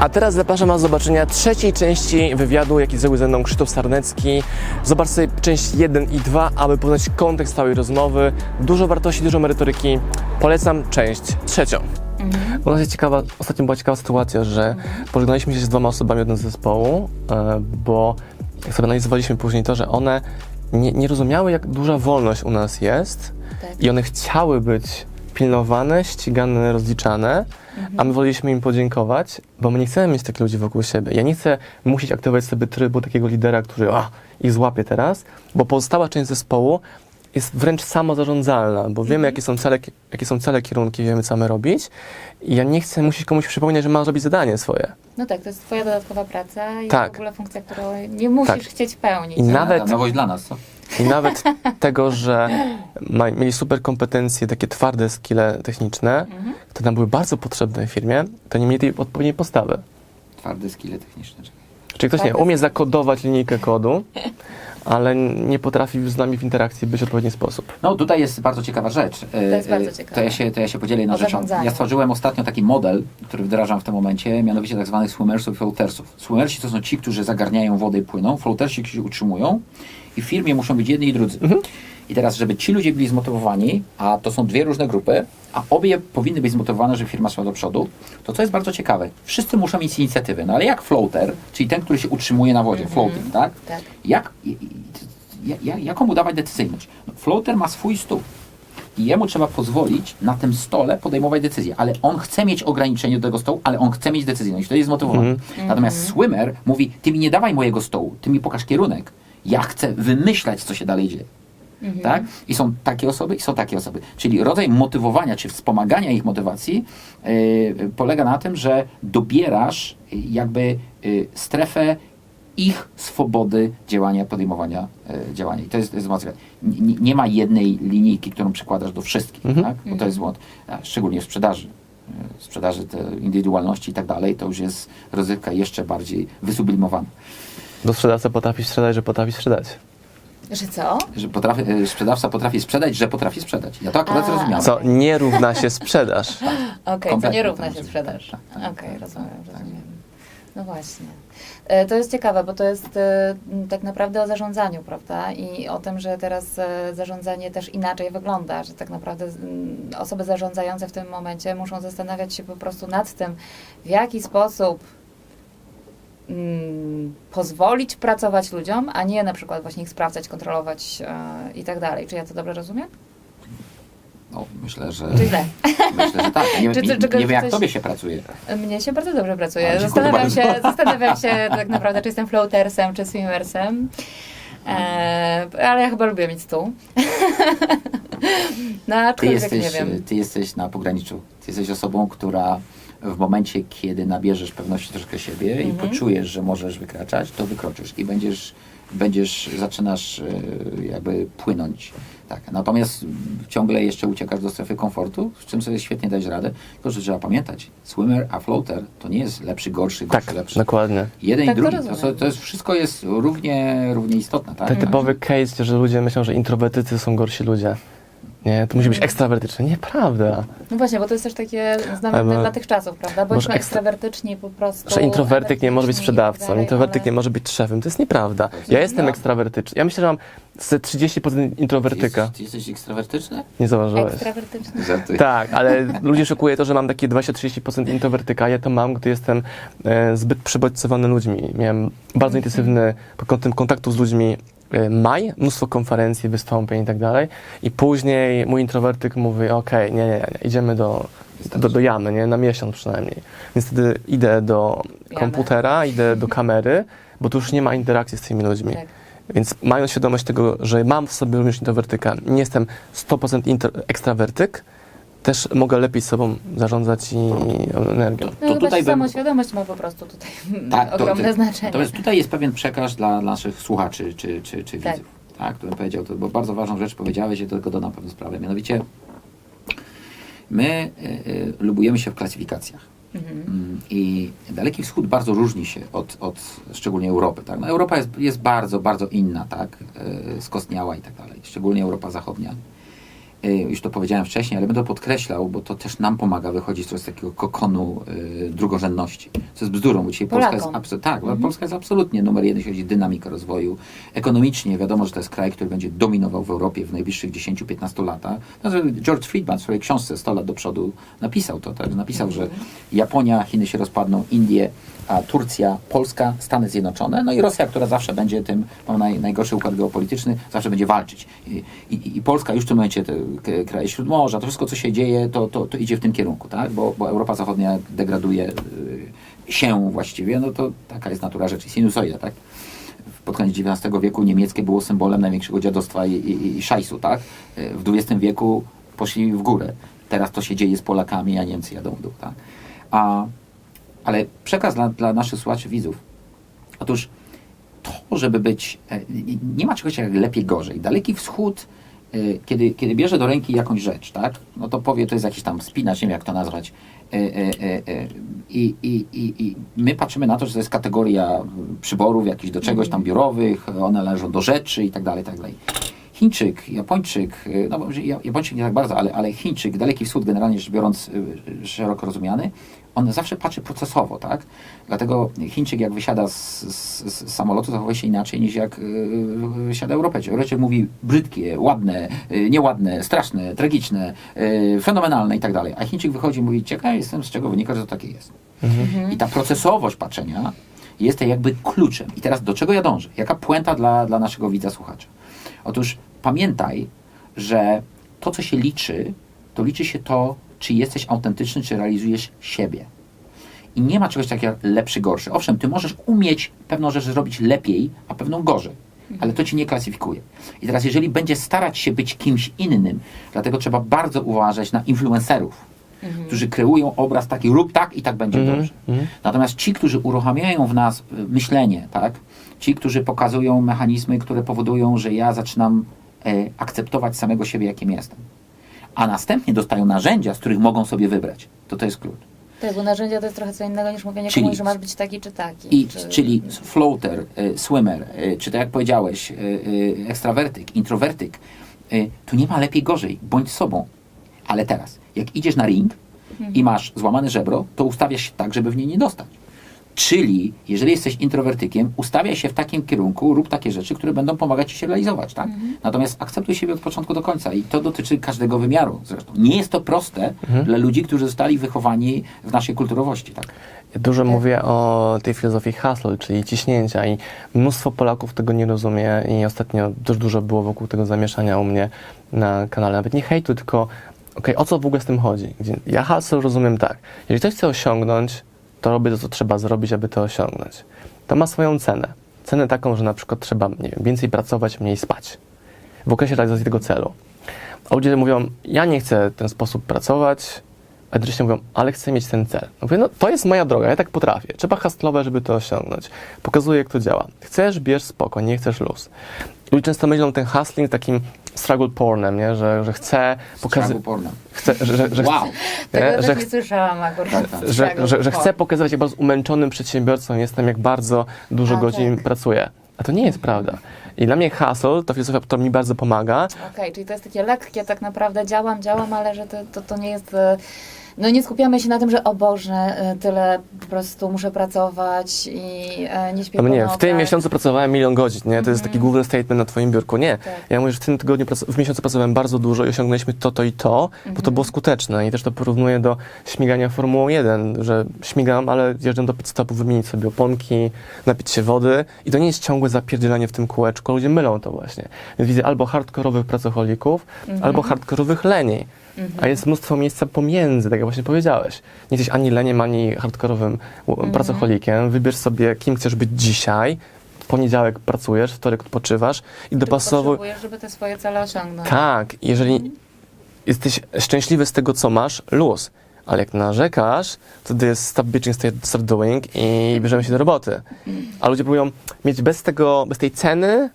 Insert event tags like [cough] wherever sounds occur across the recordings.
A teraz zapraszam Was do zobaczenia trzeciej części wywiadu, jaki zrobił ze mną Krzysztof Sarnecki. Zobacz sobie część 1 i 2, aby poznać kontekst całej rozmowy. Dużo wartości, dużo merytoryki. Polecam część trzecią. U nas jest ciekawa, ostatnio była ciekawa sytuacja, że pożegnaliśmy się z dwoma osobami od zespołu, e, bo jak sobie analizowaliśmy później to, że one nie, nie rozumiały, jak duża wolność u nas jest Tak. i one chciały być pilnowane, ścigane, rozliczane, a my woleliśmy im podziękować, bo my nie chcemy mieć takich ludzi wokół siebie. Ja nie chcę musieć aktywować sobie trybu takiego lidera, który a, ich złapie teraz, bo pozostała część zespołu jest wręcz samozarządzalna, bo wiemy, jakie są, cele, jakie są cele, kierunki, wiemy, co mamy robić i ja nie chcę musieć komuś przypominać, że ma zrobić zadanie swoje. No tak, to jest twoja dodatkowa praca i Tak. w ogóle funkcja, którą nie musisz Tak. chcieć pełnić. I No. nawet- nowość dla nas, co? I nawet [laughs] tego, że ma, mieli super kompetencje, takie twarde skille techniczne, Mhm. które nam były bardzo potrzebne w firmie, to nie mieli tej odpowiedniej postawy. Twarde skille techniczne. czekaj. Czyli ktoś nie umie zakodować linijkę kodu, [laughs] ale nie potrafi z nami w interakcji być w odpowiedni sposób. No tutaj jest bardzo ciekawa rzecz. To jest bardzo ciekawe. To ja się, to ja się podzielę jedną O rzeczą. Ja stworzyłem ostatnio taki model, który wdrażam w tym momencie, mianowicie tak zwanych swimmersów i floatersów. Swimmersi to są ci, którzy zagarniają wodę i płyną, floatersi, którzy się utrzymują i w firmie muszą być jedni i drudzy. I teraz, żeby ci ludzie byli zmotywowani, a to są dwie różne grupy, a obie powinny być zmotywowane, żeby firma szła do przodu, to co jest bardzo ciekawe, wszyscy muszą mieć inicjatywę. No ale jak floater, czyli ten, który się utrzymuje na wodzie, floating, tak? Tak. Jak, i- i- ja- ja- jaką mu dawać decyzyjność? No, floater ma swój stół. I jemu trzeba pozwolić na tym stole podejmować decyzje. Ale on chce mieć ograniczenie do tego stołu, ale on chce mieć decyzyjność. To jest zmotywowany. Natomiast swimmer mówi, ty mi nie dawaj mojego stołu, ty mi pokaż kierunek. Ja chcę wymyślać, co się dalej dzieje. Tak? I są takie osoby, i są takie osoby. Czyli rodzaj motywowania, czy wspomagania ich motywacji yy, polega na tym, że dobierasz yy, jakby yy, strefę ich swobody działania, podejmowania yy, działania. I to jest, to jest mocne. Nie, nie ma jednej linijki, którą przykładasz do wszystkich, tak? Bo to jest błąd. Szczególnie w sprzedaży. Yy, W sprzedaży te indywidualności i tak dalej, to już jest rozrywka jeszcze bardziej wysublimowana. Do sprzedawca potrafi sprzedać, że potrafi sprzedać. Że co? Że potrafi, yy, sprzedawca potrafi sprzedać, że potrafi sprzedać. Ja to akurat A. zrozumiałem. Co nie równa się sprzedaż. Okej, to Kompletnie nie równa tak, się tak, sprzedaż. tak, Okej, tak, rozumiem, tak. rozumiem. No właśnie. E, To jest ciekawe, bo to jest e, m, tak naprawdę o zarządzaniu, prawda? I o tym, że teraz e, zarządzanie też inaczej wygląda, że tak naprawdę m, osoby zarządzające w tym momencie muszą zastanawiać się po prostu nad tym, w jaki sposób mm, pozwolić pracować ludziom, a nie na przykład właśnie ich sprawdzać, kontrolować e, i tak dalej. Czy ja to dobrze rozumiem? No, myślę, że, Czy źle? myślę, że tak. Nie, [laughs] Czy- czy- nie wiem, jak coś- tobie się pracuje. Mnie się bardzo dobrze A, pracuje. dziękuję Zastanawiam bardzo. się, zastanawiam się [laughs] tak naprawdę, czy jestem floatersem, czy swimmersem. E, ale ja chyba lubię mieć stół. [laughs] no, Ty jesteś, nie wiem. ty jesteś na pograniczu. Ty jesteś osobą, która w momencie, kiedy nabierzesz pewności troszkę siebie i Mhm. poczujesz, że możesz wykraczać, to wykroczysz i będziesz, będziesz zaczynasz e, jakby płynąć. Tak. Natomiast ciągle jeszcze uciekasz do strefy komfortu, z czym sobie świetnie dać radę. Tylko, że trzeba pamiętać, swimmer a floater to nie jest lepszy, gorszy, Tak, gorszy, lepszy. dokładnie. Jeden Tak, i to drugi. To, rozumiem. to jest wszystko jest równie, równie istotne, tak? Ten typowy case, że ludzie myślą, że introwertycy są gorsi ludzie. Nie, to musi być ekstrawertyczne. Nieprawda. No właśnie, bo to jest też takie znamienne Ale- dla tych czasów, prawda? Może Bądźmy ekstra- ekstrawertyczni po prostu. Że introwertyk nie może być energiczni i tak sprzedawcą, dalej, introwertyk ale- nie może być szefem. To jest nieprawda. Ja jestem No. ekstrawertyczny. Ja myślę, że mam ze 30% Ty introwertyka. jesteś, ty jesteś ekstrawertyczny? Nie zauważyłeś. Ekstrawertyczni. Żartuję. Tak, ale [laughs] ludzi szokuje to, że mam takie 20-30% introwertyka. Ja to mam, gdy jestem e, zbyt przebodźcowany ludźmi. Miałem bardzo intensywny pod kątem kontaktu z ludźmi maj, mnóstwo konferencji, wystąpień i tak dalej. I później mój introwertyk mówi, okej, nie, nie, nie, idziemy do, do, do jamy, nie, na miesiąc przynajmniej. Więc wtedy idę do Jamy. komputera, idę do [laughs] kamery, bo tu już nie ma interakcji z tymi ludźmi. Tak. Więc mając świadomość tego, że mam w sobie również introwertyka, nie jestem 100% intro, ekstrawertyk, też mogę lepiej sobą zarządzać i energią. To No, chyba tutaj bym- samoświadomość ma po prostu tutaj Tak, to- ogromne to- znaczenie. Natomiast tutaj jest pewien przekaz dla naszych słuchaczy czy, czy, czy Tak. widzów, tak, który powiedział, to bo bardzo ważną rzecz powiedziałeś i do tego dodam pewną sprawę. Mianowicie my y, y, lubujemy się w klasyfikacjach. Mhm. Mm, I Daleki Wschód bardzo różni się od, od szczególnie Europy. Tak? No, Europa jest, jest bardzo, bardzo inna, tak? y, skostniała i tak dalej, szczególnie Europa Zachodnia. Y, już to powiedziałem wcześniej, ale będę podkreślał, bo to też nam pomaga wychodzić z takiego kokonu y, drugorzędności. Co jest bzdurą, bo dzisiaj Polska jest, tak, Polska jest absolutnie numer jeden, jeśli chodzi o dynamikę rozwoju. Ekonomicznie wiadomo, że to jest kraj, który będzie dominował w Europie w najbliższych 10-15 latach. No, George Friedman w swojej książce 100 lat do przodu napisał to, tak? napisał, że Japonia, Chiny się rozpadną, Indie, a Turcja, Polska, Stany Zjednoczone, no i Rosja, która zawsze będzie tym, ma naj, najgorszy układ geopolityczny, zawsze będzie walczyć. I, i, i Polska już w tym momencie, te kraje Śródmorza, to wszystko, co się dzieje, to, to, to idzie w tym kierunku, tak? bo, bo Europa Zachodnia degraduje y, się właściwie, no to taka jest natura rzeczy, sinusoida, tak? pod koniec XIX wieku niemieckie było symbolem największego dziadostwa i, i, i szajsu, tak? W XX wieku poszli w górę. Teraz to się dzieje z Polakami, a Niemcy jadą w dół, tak? A, ale przekaz dla, dla naszych słuchaczy, widzów. Otóż to, żeby być, e, nie- ma czegoś jak lepiej, gorzej. Daleki Wschód, e, kiedy, kiedy bierze do ręki jakąś rzecz, tak? No to powie, to jest jakiś tam spinacz, nie wiem jak to nazwać. E, I, i, i, I my patrzymy na to, że to jest kategoria przyborów jakichś do czegoś tam biurowych, one należą do rzeczy i tak dalej, tak dalej. Chińczyk, Japończyk, no Japończyk nie tak bardzo, ale, ale Chińczyk, Daleki Wschód generalnie rzecz biorąc szeroko rozumiany, on zawsze patrzy procesowo, tak? Dlatego Chińczyk jak wysiada z, z, z samolotu zachowuje się inaczej niż jak y, wysiada Europejczyk. Europejczyk mówi brzydkie, ładne, y, nieładne, straszne, tragiczne, y, fenomenalne i tak dalej. A Chińczyk wychodzi i mówi, ciekaw jestem z czego wynika, że to takie jest. I ta procesowość patrzenia jest jakby kluczem. I teraz do czego ja dążę? Jaka puenta dla, dla naszego widza, słuchacza? Otóż pamiętaj, że to, co się liczy, to liczy się to, czy jesteś autentyczny, czy realizujesz siebie. I nie ma czegoś takiego jak lepszy, gorszy. Owszem, ty możesz umieć pewną rzecz zrobić lepiej, a pewną gorzej. Ale to ci nie klasyfikuje. I teraz, jeżeli będziesz starać się być kimś innym, dlatego trzeba bardzo uważać na influencerów, którzy kreują obraz taki, rób tak i tak będzie Mhm, dobrze. mhm. Natomiast ci, którzy uruchamiają w nas y, myślenie, tak? ci, którzy pokazują mechanizmy, które powodują, że ja zaczynam e, akceptować samego siebie, jakim jestem, a następnie dostają narzędzia, z których mogą sobie wybrać, to to jest klucz. Tak, bo narzędzia to jest trochę co innego niż mówienie Czyli- komuś, że masz być taki czy taki. I, czy... czyli floater, y, swimmer, y, czy tak jak powiedziałeś, y, ekstrawertyk, introwertyk, tu nie ma lepiej gorzej, bądź sobą. Ale teraz, jak idziesz na ring i masz złamane żebro, to ustawiasz się tak, żeby w nie nie dostać. Czyli, jeżeli jesteś introwertykiem, ustawiaj się w takim kierunku, rób takie rzeczy, które będą pomagać ci się realizować, tak? Natomiast akceptuj siebie od początku do końca i to dotyczy każdego wymiaru zresztą. Nie jest to proste dla ludzi, którzy zostali wychowani w naszej kulturowości, tak? Ja dużo mówię o tej filozofii hustle, czyli ciśnięcia i mnóstwo Polaków tego nie rozumie i ostatnio też dużo było wokół tego zamieszania u mnie na kanale. Nawet nie hejtu, tylko okej, o co w ogóle z tym chodzi? Gdzie ja hustle rozumiem tak, jeżeli ktoś chce osiągnąć, to robię to, co trzeba zrobić, aby to osiągnąć. To ma swoją cenę. Cenę taką, że na przykład trzeba, wiem, więcej pracować, mniej spać w okresie realizacji tego celu. A ludzie mówią, ja nie chcę w ten sposób pracować, a jednocześnie mówią, ale chcę mieć ten cel. Mówię, no to jest moja droga, ja tak potrafię. Trzeba hustlowe, żeby to osiągnąć. Pokazuję, jak to działa. Chcesz, bierz spoko, nie chcesz luz. Ludzie często myślą ten hustling takim struggle pornem, nie? Że, że Struggle pornem. chcę, że, że, że, Wow! Tego nie? też że, nie słyszałam akurat. Tak, tak. że, Tego że, że chcę typu. pokazywać, jak bardzo umęczonym przedsiębiorcą jestem, jak bardzo dużo A, godzin tak. pracuję. A to nie jest prawda. I dla mnie hustle, to filozofia, która mi bardzo pomaga, Okej, czyli to jest takie lekkie, tak naprawdę działam, działam, ale że to, to, to nie jest. e, No nie skupiamy się na tym, że o Boże, e, tyle po prostu muszę pracować i e, nie śpię No nie, w tym miesiącu pracowałem milion godzin, nie? To jest taki główny statement na twoim biurku. Nie. Tak. Ja mówię, że w tym tygodniu, w miesiącu pracowałem bardzo dużo i osiągnęliśmy to, to i to, bo to było skuteczne. I też to porównuję do śmigania Formułą 1, że śmigam, ale zjeżdżam do pit stopu, wymienić sobie oponki, napić się wody i to nie jest ciągłe zapierdzielanie w tym kółeczku. Ludzie mylą to właśnie. Więc widzę albo hardkorowych pracocholików, albo hardkorowych leni. A jest mnóstwo miejsca pomiędzy, tak jak właśnie powiedziałeś. Nie jesteś ani leniem, ani hardkorowym u- pracocholikiem. Wybierz sobie, kim chcesz być dzisiaj. W poniedziałek pracujesz, w wtorek odpoczywasz i dopasowuj. potrzebujesz, żeby te swoje cele osiągnąć. Tak, jeżeli jesteś szczęśliwy z tego, co masz, luz. Ale jak narzekasz, to wtedy jest stop bitching, start- start doing i bierzemy się do roboty. A ludzie próbują mieć bez tego, bez tej ceny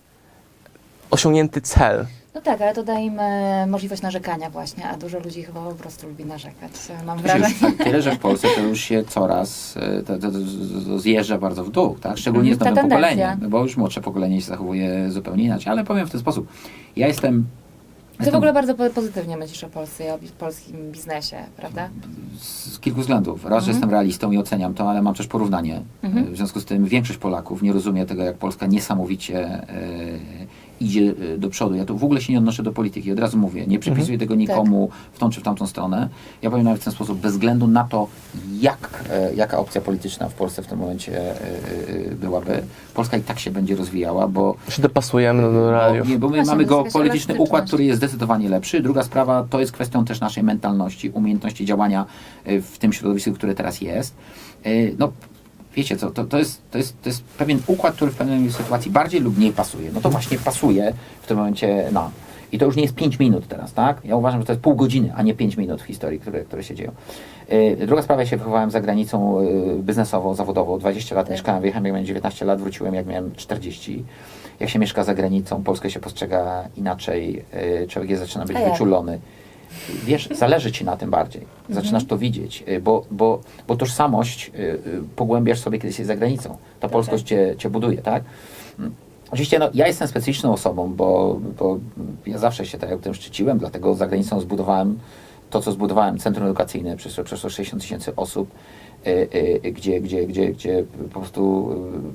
osiągnięty cel. No tak, ale to daje im e, możliwość narzekania właśnie, a dużo ludzi chyba po prostu lubi narzekać. e, Mam To się wrażenie. już, tak, tyle, że w Polsce to już się coraz e, to, to, to, to zjeżdża bardzo w dół, tak? Szczególnie z Mhm, ta nowym tendencja. pokoleniem, no bo już młodsze pokolenie się zachowuje zupełnie inaczej. Ale powiem w ten sposób. Ja jestem Ty w ogóle bardzo po- pozytywnie myślisz o Polsce i o bi- polskim biznesie, prawda? z kilku względów. Raz, że jestem realistą i oceniam to, ale mam też porównanie. Mhm. W związku z tym większość Polaków nie rozumie tego, jak Polska niesamowicie e, idzie e, do przodu. Ja tu w ogóle się nie odnoszę do polityki, od razu mówię. Nie przypisuję tego nikomu w tą czy w tamtą stronę. Ja powiem nawet w ten sposób, bez względu na to, jak, e, jaka opcja polityczna w Polsce w tym momencie e, byłaby, Polska i tak się będzie rozwijała, bo Się dopasujemy do, bo, realiów. nie, bo my Właśnie, mamy geopolityczny układ, który jest zdecydowanie lepszy. Druga sprawa to jest kwestią też naszej mentalności, umiejętności działania w tym środowisku, które teraz jest. No, wiecie co, to, to, jest, to, jest, to jest pewien układ, który w pewnej sytuacji bardziej lub mniej pasuje. No to właśnie pasuje w tym momencie nam. I to już nie jest 5 minut teraz, tak? Ja uważam, że to jest pół godziny, a nie 5 minut w historii, które, które się dzieją. Y, Druga sprawa, ja się wychowałem za granicą y, biznesowo, zawodowo. 20 lat mieszkałem, wyjechałem jak miałem 19 lat, wróciłem jak miałem 40. Jak się mieszka za granicą, Polskę się postrzega inaczej, y, człowiek jest, zaczyna być wyczulony. Wiesz, zależy ci na tym bardziej. Zaczynasz to widzieć, y, bo, bo, bo tożsamość y, y, pogłębiasz sobie, kiedy jesteś za granicą. Ta polskość cię, cię buduje, tak? Mm. Oczywiście no, ja jestem specyficzną osobą, bo, bo ja zawsze się tak jak tym szczyciłem, dlatego za granicą zbudowałem to, co zbudowałem, centrum edukacyjne, przeszło, przeszło 60 tysięcy osób, y, y, gdzie, gdzie, gdzie, gdzie po prostu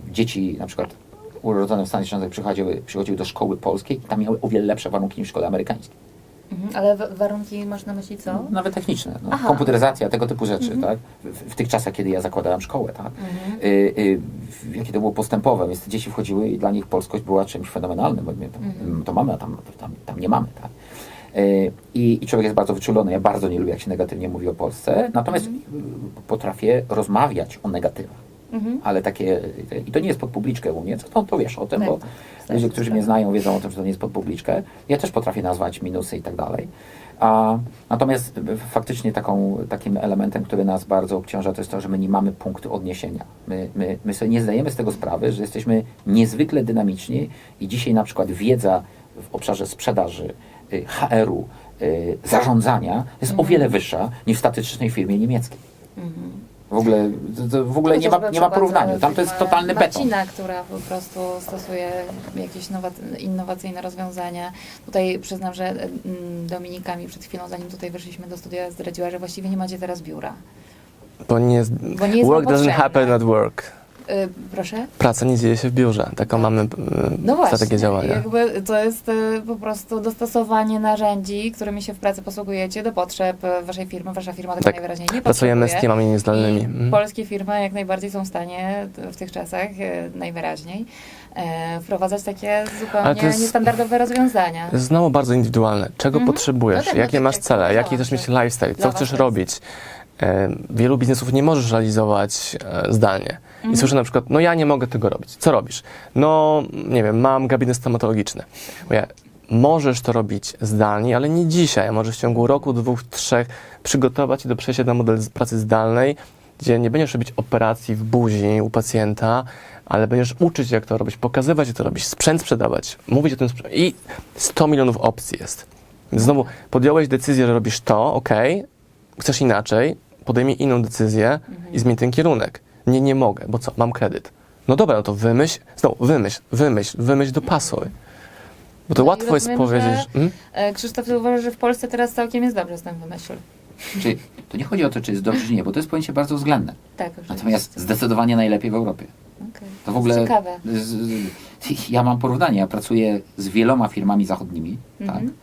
y, dzieci na przykład urodzone w Stanach Zjednoczonych przychodziły, przychodziły do szkoły polskiej i tam miały o wiele lepsze warunki niż w szkole amerykańskiej. Mhm. Ale warunki masz na myśli co? Nawet techniczne, no, Aha. komputeryzacja, tego typu rzeczy, tak? W, w tych czasach, kiedy ja zakładałem szkołę, tak? Mhm. Y, y, w- jakie to było postępowe, więc te dzieci wchodziły i dla nich polskość była czymś fenomenalnym, bo my tam, Mhm. to mamy, a tam, tam, tam nie mamy, tak? Y, I, I człowiek jest bardzo wyczulony. Ja bardzo nie lubię, jak się negatywnie mówi o Polsce, natomiast y, potrafię rozmawiać o negatywach. Mhm. Ale takie, i to nie jest pod publiczkę u mnie, co to wiesz o tym, Tak, bo ludzie, tak, którzy tak. mnie znają, wiedzą o tym, że to nie jest pod publiczkę. Ja też potrafię nazwać minusy i tak dalej. A, natomiast faktycznie taką, takim elementem, który nas bardzo obciąża, to jest to, że my nie mamy punktu odniesienia. My, my, my sobie nie zdajemy z tego sprawy, że jesteśmy niezwykle dynamiczni i dzisiaj na przykład wiedza w obszarze sprzedaży, y, HR-u, y, zarządzania jest o wiele wyższa niż w statystycznej firmie niemieckiej. Mhm. W ogóle, to, to w ogóle nie ma, nie ma porównania. Tam to jest totalny beton. Marcina, która po prostu stosuje jakieś nowa- innowacyjne rozwiązania. Tutaj przyznam, że mm, Dominika mi przed chwilą, zanim tutaj weszliśmy do studia, zdradziła, że właściwie nie macie teraz biura. Bo nie jest, Bo nie jest work doesn't happen at work. Y, proszę? Praca nie dzieje się w biurze. Taką mamy y, No właśnie, strategię działania. jakby to jest y, po prostu dostosowanie narzędzi, którymi się w pracy posługujecie do potrzeb waszej firmy. Wasza firma tego Tak. najwyraźniej nie Pracujemy z potrzebuje. teamami niezdalnymi. Mhm. polskie firmy jak najbardziej są w stanie w tych czasach najwyraźniej wprowadzać takie zupełnie jest- niestandardowe rozwiązania. Znowu bardzo indywidualne. Czego Mhm. potrzebujesz? No tak, no jakie tak masz jak cele? Jaki chcesz mieć lifestyle? Co chcesz robić? E, wielu biznesów nie możesz realizować e, zdalnie. Mhm. I słyszę na przykład, no ja nie mogę tego robić. Co robisz? No, nie wiem, mam gabinet stomatologiczny. Mówię, możesz to robić zdalnie, ale nie dzisiaj. Możesz w ciągu roku, dwóch, trzech przygotować się do przejścia na model pracy zdalnej, gdzie nie będziesz robić operacji w buzi u pacjenta, ale będziesz uczyć, jak to robić, pokazywać, jak to robić, sprzęt sprzedawać, mówić o tym. sprze- I 100 milionów opcji jest. Więc Znowu podjąłeś decyzję, że robisz to, ok, chcesz inaczej, podejmij inną decyzję i zmień ten kierunek. Nie, nie mogę, bo co, mam kredyt. No dobra, no to wymyśl, znowu wymyśl, wymyśl, wymyśl, dopasuj. Bo to No łatwo jest rozumiem, powiedzieć, że-. Hmm? E, Krzysztof, ty uważasz, że w Polsce teraz całkiem jest dobrze z tym wymyśl. Czy, to nie chodzi o to, czy jest dobrze, czy nie, bo to jest pojęcie bardzo względne. Tak. Natomiast zdecydowanie najlepiej w Europie. Okej. To w ogóle. Ciekawe. Z, z, ja mam porównanie. Ja pracuję z wieloma firmami zachodnimi. Mhm. Tak?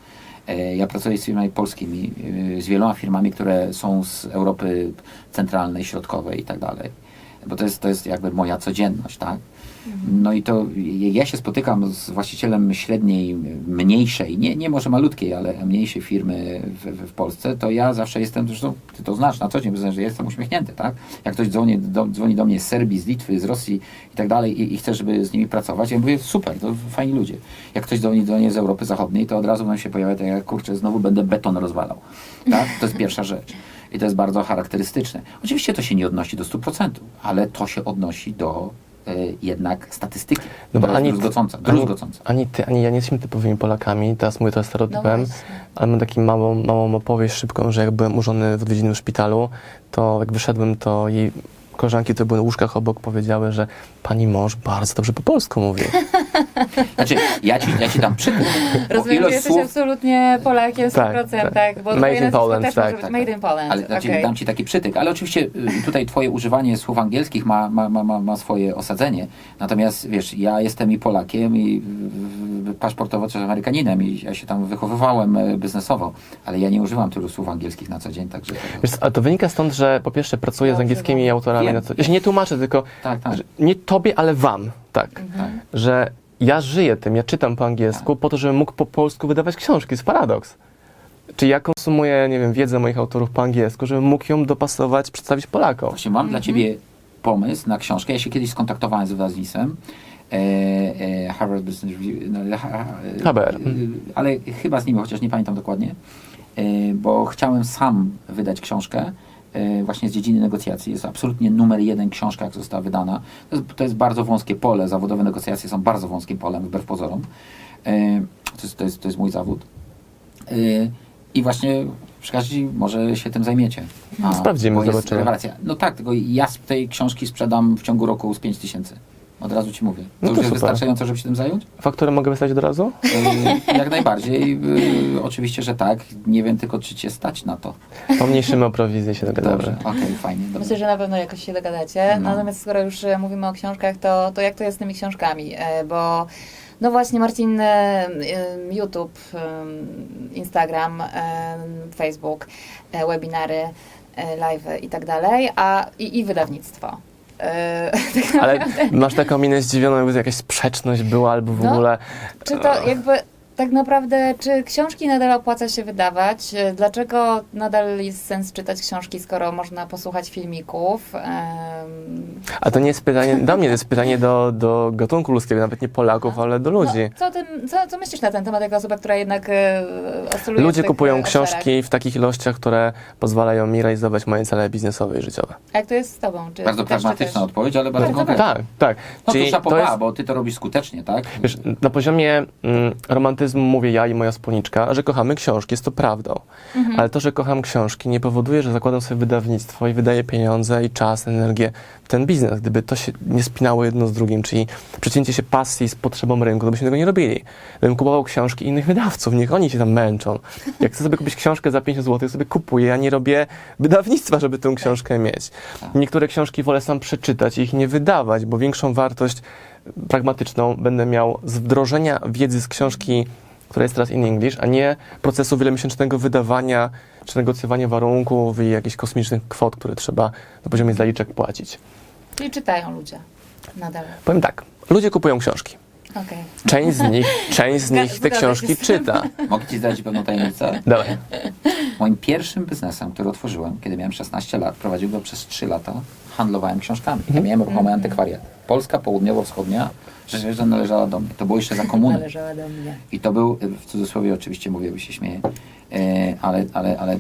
E, Ja pracuję z firmami polskimi, e, z wieloma firmami, które są z Europy centralnej, środkowej i tak dalej. Bo to jest, to jest jakby moja codzienność, tak? No i to ja się spotykam z właścicielem średniej, mniejszej, nie, nie może malutkiej, ale mniejszej firmy w, w, Polsce, to ja zawsze jestem, zresztą ty to znasz na co dzień, że jestem uśmiechnięty, tak? Jak ktoś dzwoni do, dzwoni do mnie z Serbii, z Litwy, z Rosji i tak dalej i, i chce, żeby z nimi pracować, ja mówię, super, to fajni ludzie. Jak ktoś dzwoni do mnie z Europy Zachodniej, to od razu nam się pojawia tak jak, kurczę, znowu będę beton rozwalał, tak? To jest pierwsza rzecz. I to jest bardzo charakterystyczne. Oczywiście to się nie odnosi do 100%, ale to się odnosi do e, jednak statystyki. No bo ani, jest druzgocąca, ani, druzgocąca. ani ty, ani ja nie jesteśmy typowymi Polakami, teraz mówię to No stereotypem, właśnie. ale mam taką małą, małą opowieść szybką, że jak byłem u żony w odwiedzinnym szpitalu, to jak wyszedłem, to jej koleżanki, które były na łóżkach obok, powiedziały, że pani mąż bardzo dobrze po polsku mówi. Znaczy, ja ci, ja ci dam przykład. bo Rozumiem, że ilość jesteś słów, absolutnie Polakiem w Tak, 100%, tak. bo Made twoje in nazwisko Poland, też tak, może być tak, Made in Poland. ale znaczy, okej. dam ci taki przytyk, ale oczywiście y, tutaj twoje używanie słów angielskich ma, ma, ma, ma, ma swoje osadzenie. Natomiast wiesz, ja jestem i Polakiem, i y, y, paszportowo też Amerykaninem, i ja się tam wychowywałem y, biznesowo, ale ja nie używam tylu słów angielskich na co dzień, także. Wiesz, co, a to wynika stąd, że po pierwsze pracuję z angielskimi autorami. Wiem. Na co, ja się nie tłumaczę, tylko Tak, tak. że nie tobie, ale wam, tak. tak. Że ja żyję tym, ja czytam po angielsku po to, żebym mógł po polsku wydawać książki. To jest paradoks. Czy ja konsumuję, nie wiem, wiedzę moich autorów po angielsku, żebym mógł ją dopasować, przedstawić Polakom. Właśnie mam dla ciebie pomysł na książkę. Ja się kiedyś skontaktowałem z wydawnictwem. E, e, Harvard Business Review, no, ha, ha, e, Haber. e, ale chyba z nimi, chociaż nie pamiętam dokładnie, e, bo chciałem sam wydać książkę właśnie z dziedziny negocjacji. Jest absolutnie numer jeden książka, jak została wydana. To jest, to jest bardzo wąskie pole, zawodowe negocjacje są bardzo wąskim polem, wbrew pozorom. E, to, jest, to, jest, to jest mój zawód. E, I właśnie przy okazji może się tym zajmiecie. A, Sprawdzimy, zobaczymy. rewelacja. No tak, tylko ja z tej książki sprzedam w ciągu roku z 5 tysięcy. Od razu ci mówię. To, No to już jest super. wystarczająco, żeby się tym zająć? Fakturę mogę wystać od razu? Yy, jak najbardziej. Yy, oczywiście, że tak. Nie wiem tylko, czy cię stać na to. Pomniejszymy o prowizję się dogadamy. Dobrze, okej, fajnie. Dobrze. Myślę, że na pewno jakoś się dogadacie. No. Natomiast skoro już e, mówimy o książkach, to, to jak to jest z tymi książkami? E, Bo no właśnie Marcin, e, YouTube, Instagram, Facebook, webinary, live i tak dalej, a i, i wydawnictwo. E, [laughs] tak Ale naprawdę. masz taką minę zdziwioną, jakby jakaś sprzeczność była albo w No. ogóle... Czy to jakby tak naprawdę, czy książki nadal opłaca się wydawać? E, Dlaczego nadal jest sens czytać książki, skoro można posłuchać filmików? A to nie jest pytanie, do mnie to jest pytanie do, do gatunku ludzkiego, nawet nie Polaków, ale do ludzi. No, co, tym, co, co myślisz na ten temat, jako osoba, która jednak e, oscyluje Ludzie kupują e, książki w takich ilościach, które pozwalają mi realizować moje cele biznesowe i życiowe. A jak to jest z tobą? Czy Bardzo pragmatyczna odpowiedź, ale bardzo Bardzo konkretna. Tak, tak. No to Czyli szapoba, jest, bo ty to robisz skutecznie, tak? wiesz, na poziomie mm, romantyzmu mówię ja i moja wspólniczka, że kochamy książki, jest to prawdą. Mhm. Ale to, że kocham książki nie powoduje, że zakładam sobie wydawnictwo i wydaję pieniądze i czas, energię w ten biznes. Gdyby to się nie spinało jedno z drugim, czyli przecięcie się pasji z potrzebą rynku, to byśmy tego nie robili. Gdybym kupował książki innych wydawców, niech oni się tam męczą. Jak chcę sobie kupić książkę za 50 zł, sobie kupuję, ja nie robię wydawnictwa, żeby tę książkę mieć. Niektóre książki wolę sam przeczytać i ich nie wydawać, bo większą wartość pragmatyczną będę miał z wdrożenia wiedzy z książki, która jest teraz in English, a nie procesu wielomiesięcznego wydawania czy negocjowania warunków i jakichś kosmicznych kwot, które trzeba na poziomie zaliczek płacić. Czyli czytają ludzie nadal. Powiem tak, ludzie kupują książki. Okej. Część z nich, część z nich [laughs] te książki czyta. Mogę ci zdradzić pewną tajemnicę? Dawaj. Moim pierwszym biznesem, który otworzyłem, kiedy miałem 16 lat, prowadził go przez 3 lata, handlowałem książkami. Ja miałem ruchomy antykwariat. Polska południowo-wschodnia, rzecz należała do mnie. To było jeszcze za komuny. Należała do mnie. I to był, w cudzysłowie oczywiście mówię, bo się śmieję, e, ale, ale, ale e,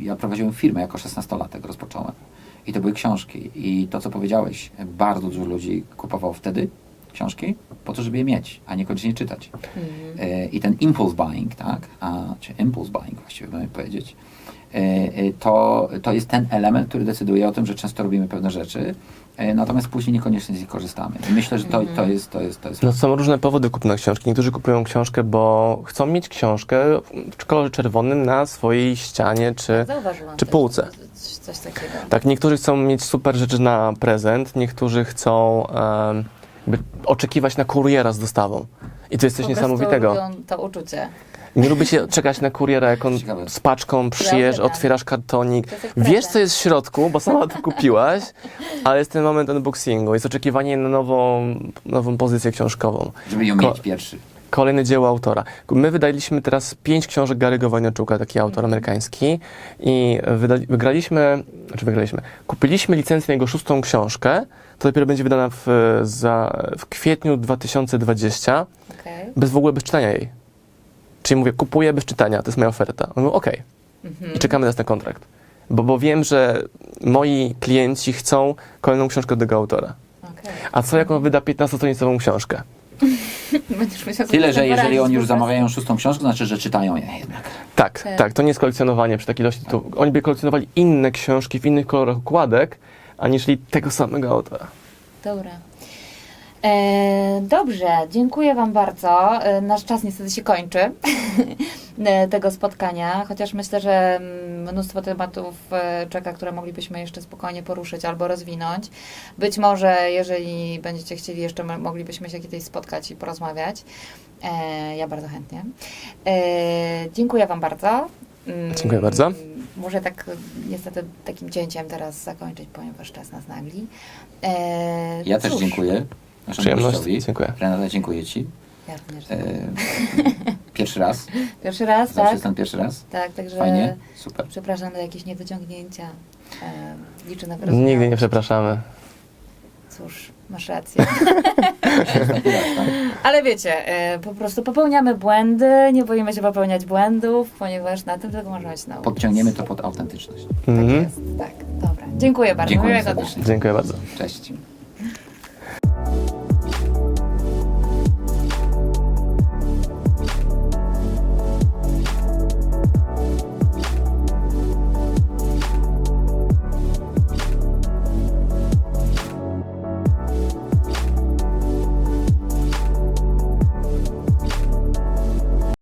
ja prowadziłem firmę jako 16-latek, rozpocząłem. I to były książki. I to, co powiedziałeś, bardzo dużo ludzi kupowało wtedy książki po to, żeby je mieć, a niekoniecznie czytać. E, I ten impulse buying, tak, a, czy impulse buying właściwie bym powiedzieć, e, e, to, to jest ten element, który decyduje o tym, że często robimy pewne rzeczy, natomiast później niekoniecznie z nich korzystamy. I myślę, że to, to jest, to jest, to jest No są różne powody kupna książki. Niektórzy kupują książkę, bo chcą mieć książkę w kolorze czerwonym na swojej ścianie czy, czy półce. Coś, takiego. Tak, niektórzy chcą mieć super rzeczy na prezent, niektórzy chcą em, jakby oczekiwać na kuriera z dostawą. I to jest coś Po niesamowitego. lubią to uczucie. Nie lubi się czekać na kuriera, jak on z paczką przyjeżdża, otwierasz kartonik. Wiesz, co jest w środku, bo sama to kupiłaś, ale jest ten moment unboxingu, jest oczekiwanie na nową, nową pozycję książkową. żeby ją Ko- mieć pierwszy. Kolejne dzieło autora. My wydaliśmy teraz pięć książek Gary'ego Wojnaczuka, taki autor amerykański i wygraliśmy, znaczy wygraliśmy, kupiliśmy licencję na jego szóstą książkę, to dopiero będzie wydana w, za, w kwietniu 2020, Okej. bez w ogóle bez czytania jej. Czyli mówię, kupuję bez czytania, to jest moja oferta. On mówił, okej, Mhm. i czekamy na ten kontrakt. Bo, bo wiem, że moi klienci chcą kolejną książkę od tego autora. Okej. A co jak on wyda 15-stronicową książkę? [laughs] Będziesz musiał sobie Tyle, że poradzić jeżeli oni po już prostu. zamawiają szóstą książkę, to znaczy, że czytają je jednak. Tak, Tak. tak, to nie jest kolekcjonowanie przy takiej ilości. Oni by kolekcjonowali inne książki w innych kolorach układek, aniżeli tego samego autora. Dobra. E, dobrze, dziękuję Wam bardzo. E, nasz czas niestety się kończy [laughs] tego spotkania, chociaż myślę, że mm, mnóstwo tematów e, czeka, które moglibyśmy jeszcze spokojnie poruszyć albo rozwinąć. Być może, jeżeli będziecie chcieli, jeszcze mo- moglibyśmy się kiedyś spotkać i porozmawiać. E, ja bardzo chętnie. E, dziękuję Wam bardzo. Mm, Dziękuję bardzo. Muszę tak e, niestety takim cięciem teraz zakończyć, ponieważ czas nas nagli. E, Ja też cóż, dziękuję naszemu Przyjemność. Dziękuję. Renata, dziękuję Ci. Ja również. E, pierwszy raz. [laughs] Pierwszy raz, Zawsze tak? jest ten pierwszy raz. Tak, także Fajnie. Super. przepraszam za jakieś niewyciągnięcia. E, liczę na wyrozumiałe. Nigdy nie przepraszamy. Cóż, masz rację. [laughs] Ale wiecie, e, po prostu popełniamy błędy, nie boimy się popełniać błędów, ponieważ na tym tylko możemy się nauczyć. Podciągniemy to pod autentyczność. Tak Mhm. jest, tak. Dobra. Dziękuję bardzo. Dziękuję Miłego dnia. serdecznie. Dziękuję bardzo. Cześć.